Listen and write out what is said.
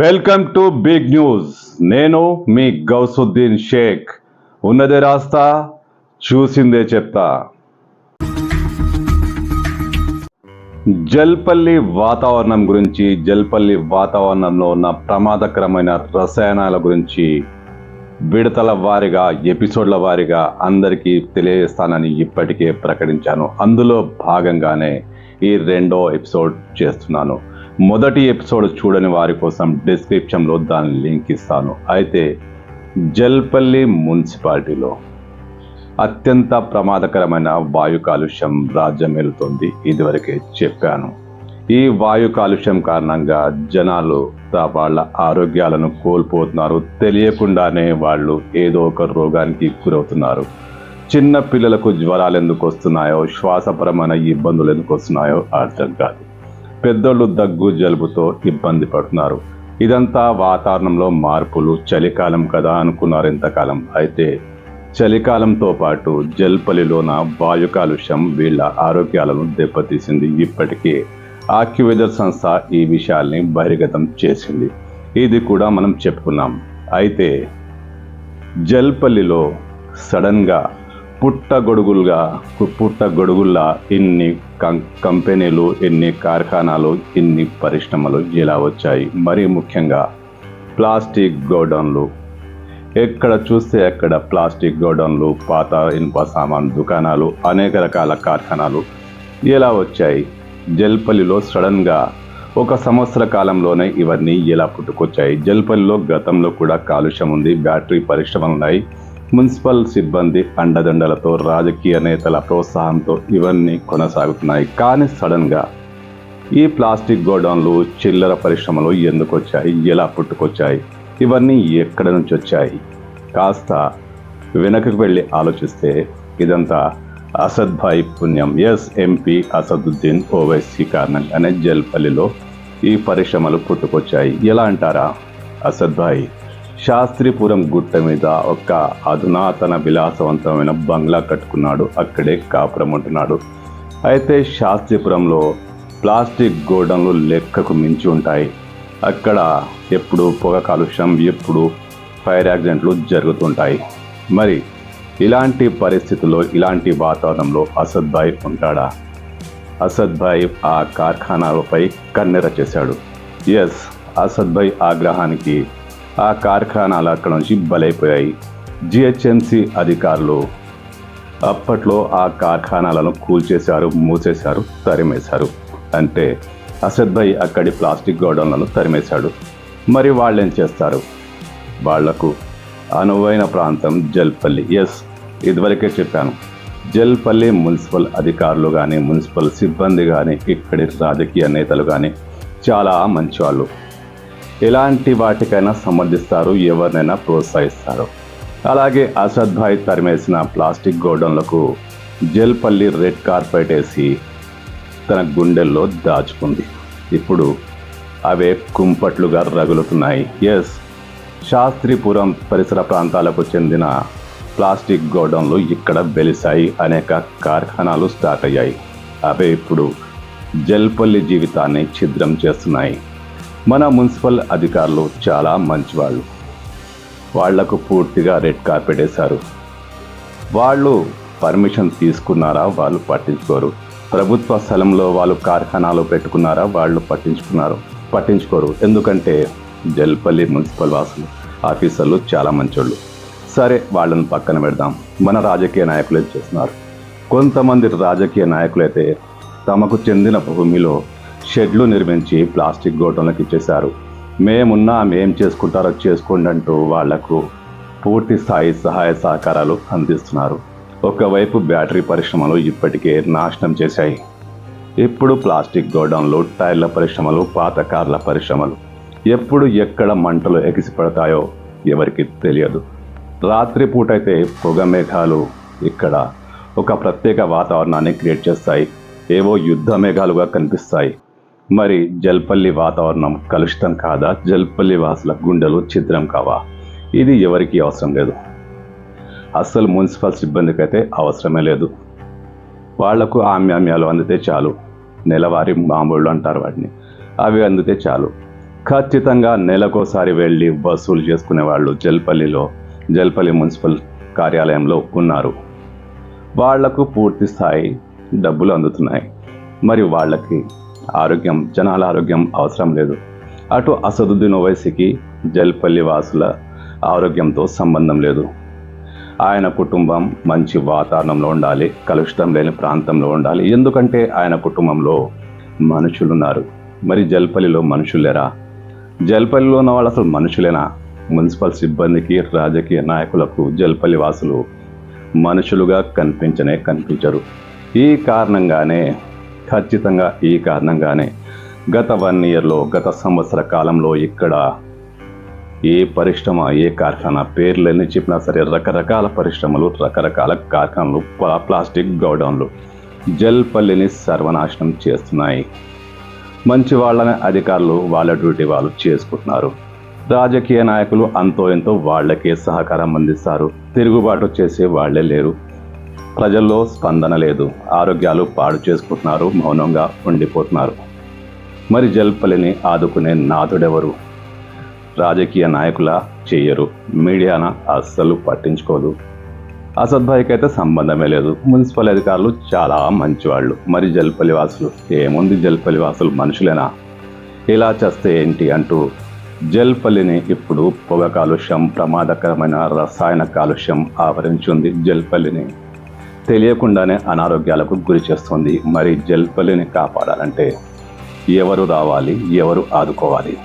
Welcome to big news. నేను మీ గౌసుద్దీన్ షేక్. ఉన్నదే రాస్తా చూసిందే చెప్తా. జల్పల్లి వాతావరణం గురించి జల్పల్లి వాతావరణంలో ఉన్న ప్రమాదకరమైన రసాయనాల గురించి విడతల వారిగా ఎపిసోడ్ల వారిగా అందరికీ తెలియజేస్తానని ఇప్పటికే ప్రకటించాను. అందులో భాగంగానే ఈ రెండో ఎపిసోడ్ చేస్తున్నాను. మొదటి ఎపిసోడ్ చూడని వారి కోసం డిస్క్రిప్షన్లో దాని లింక్ ఇస్తాను. అయితే జల్పల్లి మున్సిపాలిటీలో అత్యంత ప్రమాదకరమైన వాయు కాలుష్యం రాజ్యమేలుతోంది ఇదివరకే చెప్పాను. ఈ వాయు కాలుష్యం కారణంగా జనాలు వాళ్ళ ఆరోగ్యాలను కోల్పోతున్నారు. తెలియకుండానే వాళ్ళు ఏదో ఒక రోగానికి గురవుతున్నారు. చిన్న పిల్లలకు జ్వరాలు ఎందుకు వస్తున్నాయో శ్వాసపరమైన ఇబ్బందులు ఎందుకు వస్తున్నాయో అర్థం కాదు. పెద్దోళ్ళు దగ్గు జలుబుతో ఇబ్బంది పడుతున్నారు. ఇదంతా వాతావరణంలో మార్పులు చలికాలం కదా అనుకున్నారు ఇంతకాలం. అయితే చలికాలంతో పాటు జల్పలిలోన వాయు కాలుష్యం వీళ్ళ ఆరోగ్యాలను దెబ్బతీసింది ఇప్పటికే. ఆక్యువెదర్ సంస్థ ఈ విషయాల్ని బహిర్గతం చేసింది. ఇది కూడా మనం చెప్పుకున్నాం. అయితే జల్పల్లిలో సడన్గా పుట్టగొడుగులుగా పుట్టగొడుగుల్లా ఇన్ని కం- కంపెనీలు ఎన్ని కార్ఖానాలు ఇన్ని పరిశ్రమలు ఇలా వచ్చాయి. మరీ ముఖ్యంగా ప్లాస్టిక్ గోడౌన్లు. ఎక్కడ చూస్తే అక్కడ ప్లాస్టిక్ గోడౌన్లు పాత ఇనుప సామాన్ దుకాణాలు అనేక రకాల కార్ఖానాలు ఇలా వచ్చాయి. జల్పల్లిలో సడన్గా ఒక సంవత్సర కాలంలోనే ఇవన్నీ ఇలా పుట్టుకొచ్చాయి. జల్పల్లిలో గతంలో కూడా కాలుష్యం ఉంది బ్యాటరీ పరిశ్రమలు ఉన్నాయి. మున్సిపల్ సిబ్బంది అండదండలతో రాజకీయ నేతల ప్రోత్సాహంతో ఇవన్నీ కొనసాగుతున్నాయి. కానీ సడన్గా ఈ ప్లాస్టిక్ గోడౌన్లు చిల్లర పరిశ్రమలు ఎందుకు వచ్చాయి ఎలా పుట్టుకొచ్చాయి? ఇవన్నీ ఎక్కడ నుంచి వచ్చాయి? కాస్త వెనకకు వెళ్ళి ఆలోచిస్తే ఇదంతా అసద్ భాయ్ పుణ్యం. ఎస్ ఎంపీ అసదుద్దీన్ ఓవైసీ కారణంగానే జల్పల్లిలో ఈ పరిశ్రమలు పుట్టుకొచ్చాయి. ఎలా అంటారా? అసద్ భాయ్? శాస్త్రిపురం గుట్ట మీద ఒక అధునాతన విలాసవంతమైన బంగ్లా కట్టుకున్నాడు. అక్కడే కాపురం ఉంటున్నాడు. అయితే శాస్త్రిపురంలో ప్లాస్టిక్ గోడౌన్లు లెక్కకు మించి ఉంటాయి. అక్కడ ఎప్పుడు పొగ కాలుష్యం ఎప్పుడు ఫైర్ యాక్సిడెంట్లు జరుగుతుంటాయి. మరి ఇలాంటి పరిస్థితుల్లో ఇలాంటి వాతావరణంలో అసద్ భాయ్ ఉంటాడా? అసద్ భాయ్ ఆ కార్ఖానాలపై కన్నెర చేశాడు. ఎస్ అసద్ భాయ్ ఆగ్రహానికి ఆ కార్ఖానాలు అక్కడ నుంచి బలైపోయాయి. జిహెచ్ఎంసి అధికారులు అప్పట్లో ఆ కార్ఖానాలను కూల్చేశారు మూసేశారు తరిమేశారు. అంటే అసద్ భాయ్ అక్కడి ప్లాస్టిక్ గోడౌన్లను తరిమేశాడు. మరి వాళ్ళేం చేస్తారు? వాళ్ళకు అనువైన ప్రాంతం జల్పల్లి. ఎస్ ఇదివరకే చెప్పాను. జల్పల్లి మున్సిపల్ అధికారులు కానీ మున్సిపల్ సిబ్బంది కానీ ఇక్కడి రాజకీయ నేతలు కానీ చాలా మంచివాళ్ళు ఎలాంటి వాటికైనా సమర్థిస్తారు ఎవరినైనా ప్రోత్సహిస్తారు. అలాగే అసద్ భాయ్ తరిమేసిన ప్లాస్టిక్ గోడౌన్లకు జల్పల్లి రెడ్ కార్పెట్ వేసి తన గుండెల్లో దాచుకుంది. ఇప్పుడు అవే కుంపట్లుగా రగులుతున్నాయి. ఎస్ శాస్త్రిపురం పరిసర ప్రాంతాలకు చెందిన ప్లాస్టిక్ గోడౌన్లు ఇక్కడ వెలిశాయి. అనేక కార్ఖానాలు స్టార్ట్ అయ్యాయి. అవే ఇప్పుడు జల్పల్లి జీవితాన్ని ఛిద్రం చేస్తున్నాయి. మన మున్సిపల్ అధికారులు చాలా మంచివాళ్ళు. వాళ్ళకు పూర్తిగా రెడ్ కార్పెట్ వేశారు. వాళ్ళు పర్మిషన్ తీసుకున్నారా వాళ్ళు పట్టించుకోరు. ప్రభుత్వ స్థలంలో వాళ్ళు కార్ఖానాలు పెట్టుకున్నారా వాళ్ళు పట్టించుకున్నారు. పట్టించుకోరు. ఎందుకంటే జల్పల్లి మున్సిపల్ వాసులు ఆఫీసర్లు చాలా మంచోళ్ళు. సరే వాళ్ళని పక్కన పెడదాం. మన రాజకీయ నాయకులు చేస్తున్నారు? కొంతమంది రాజకీయ నాయకులైతే తమకు చెందిన భూమిలో షెడ్లు నిర్మించి ప్లాస్టిక్ గోటంలకు ఇచ్చేశారు. మేమున్నా మేం చేసుకుంటారో చేసుకోండి అంటూ వాళ్ళకు పూర్తి స్థాయి సహాయ సహకారాలు అందిస్తున్నారు. ఒకవైపు బ్యాటరీ పరిశ్రమలు ఇప్పటికే నాశనం చేశాయి. ఇప్పుడు ప్లాస్టిక్ గోడౌన్లు టైర్ల పరిశ్రమలు పాత కార్ల పరిశ్రమలు ఎప్పుడు ఎక్కడ మంటలు ఎగిసిపడతాయో ఎవరికి తెలియదు. రాత్రిపూట అయితే పొగ మేఘాలు ఇక్కడ ఒక ప్రత్యేక వాతావరణాన్ని క్రియేట్ చేస్తాయి. ఏవో యుద్ధ మేఘాలుగా కనిపిస్తాయి. మరి జల్పల్లి వాతావరణం కలుషితం కాదా? జల్పల్లి వాసుల గుండెలు ఛిద్రం కావా? ఇది ఎవరికీ అవసరం లేదు. అస్సలు మున్సిపల్ సిబ్బందికి అయితే అవసరమే లేదు. వాళ్ళకు ఆమ్యామ్యాలు అందితే చాలు. నెలవారీ మామూళ్ళు అంటారు వాటిని. అవి అందితే చాలు. ఖచ్చితంగా నెలకోసారి వెళ్ళి వసూలు చేసుకునే వాళ్ళు జల్పల్లిలో జల్పల్లి మున్సిపల్ కార్యాలయంలో ఉన్నారు. వాళ్ళకు పూర్తి స్థాయి డబ్బులు అందుతున్నాయి. మరి వాళ్ళకి ఆరోగ్యం జనాల ఆరోగ్యం అవసరం లేదు. అటు అసదుద్దీన్ ఓవైసీకి జల్పల్లి వాసుల ఆరోగ్యంతో సంబంధం లేదు. ఆయన కుటుంబం మంచి వాతావరణంలో ఉండాలి కలుషితం లేని ప్రాంతంలో ఉండాలి. ఎందుకంటే ఆయన కుటుంబంలో మనుషులున్నారు. మరి జల్పల్లిలో మనుషులు లేరా? జల్పల్లిలో ఉన్న వాళ్ళు అసలు మనుషులేనా? మున్సిపల్ సిబ్బందికి రాజకీయ నాయకులకు జల్పల్లి వాసులు మనుషులుగా కనిపించనే కనిపించరు. ఈ కారణంగానే ఖచ్చితంగా ఈ కారణంగానే గత వన్ ఇయర్లో గత సంవత్సర కాలంలో ఇక్కడ ఏ పరిశ్రమ ఏ కార్ఖానా పేర్లని చెప్పినా సరే రకరకాల పరిశ్రమలు రకరకాల కార్ఖానలు ప్లాస్టిక్ ప్లాస్టిక్ గౌడౌన్లు జల్పల్లిని సర్వనాశనం చేస్తున్నాయి. మంచి వాళ్ళని అధికారులు వాళ్ళ డ్యూటీ వాళ్ళు చేసుకుంటున్నారు. రాజకీయ నాయకులు అంతో ఎంతో వాళ్ళకే సహకారం అందిస్తారు. తిరుగుబాటు చేసే వాళ్ళే లేరు. ప్రజల్లో స్పందన లేదు. ఆరోగ్యాలు పాడు చేసుకుంటున్నారు మౌనంగా ఉండిపోతున్నారు. మరి జల్పల్లిని ఆదుకునే నాథుడెవరు? రాజకీయ నాయకుల చెయ్యరు. మీడియాన అస్సలు పట్టించుకోదు. అసద్భాయికి అయితే సంబంధమే లేదు. మున్సిపల్ అధికారులు చాలా మంచివాళ్ళు. మరి జల్పల్లి వాసులు ఏముంది? జల్పల్లి వాసులు మనుషులేనా? ఇలా చేస్తే ఏంటి అంటూ జల్పల్లిని ఇప్పుడు పొగ కాలుష్యం ప్రమాదకరమైన రసాయన కాలుష్యం ఆవరించింది జల్పల్లిని. తెలియకుండానే అనారోగ్యాలకు గురి చేస్తుంది. మరి జల్పల్లిని కాపాడాలంటే ఎవరు రావాలి? ఎవరు ఆదుకోవాలి?